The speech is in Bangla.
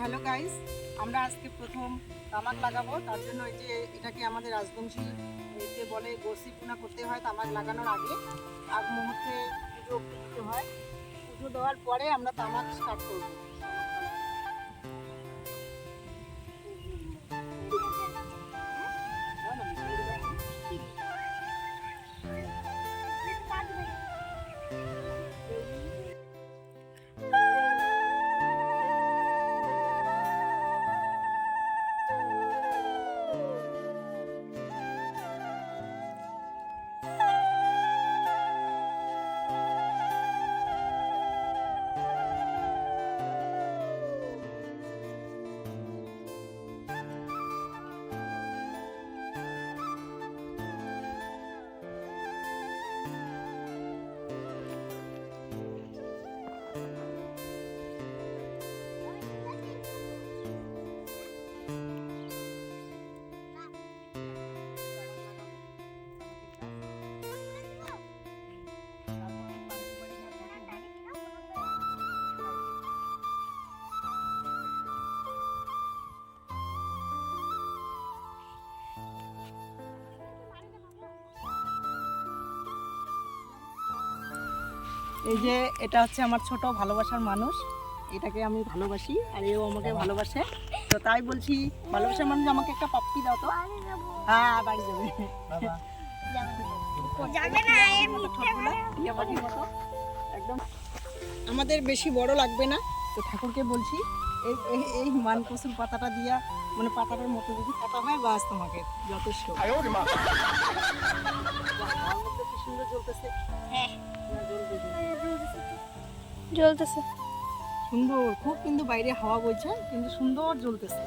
হ্যালো গাইস, আমরা আজকে প্রথম তামাক লাগাবো। তার জন্য ওই যে এটাকে আমাদের রাজবংশী যে বলে গোসি পুনা করতে হয় তামাক লাগানোর আগে। আগ মুহূর্তে পুজো হয়। পুজো দেওয়ার পরে আমরা তামাক স্টার্ট করব। এই যে এটা হচ্ছে আমার ছোট ভালোবাসার মানুষ। এটাকে আমি ভালোবাসি আর এও আমাকে ভালোবাসে। তো তাই বলছি ভালোবাসার মানুষ আমাকে একটা পাপ্পি দাও তো। হ্যাঁ বাড়ি যাবে। একদম। আমাদের বেশি বড় লাগবে না। তো ঠাকুরকে বলছি এই এই- এই মান কচুর পাতাটা দিয়া মানে পাতাটার মতো যদি কাটা হয় বাস তোমাকে যথেষ্ট। সুন্দর জ্বলতেছে। হ্যাঁ। জ্বলতেছে। সুন্দর খুব কিন্তু বাইরে হাওয়া বইছে কিন্তু সুন্দর জ্বলতেছে।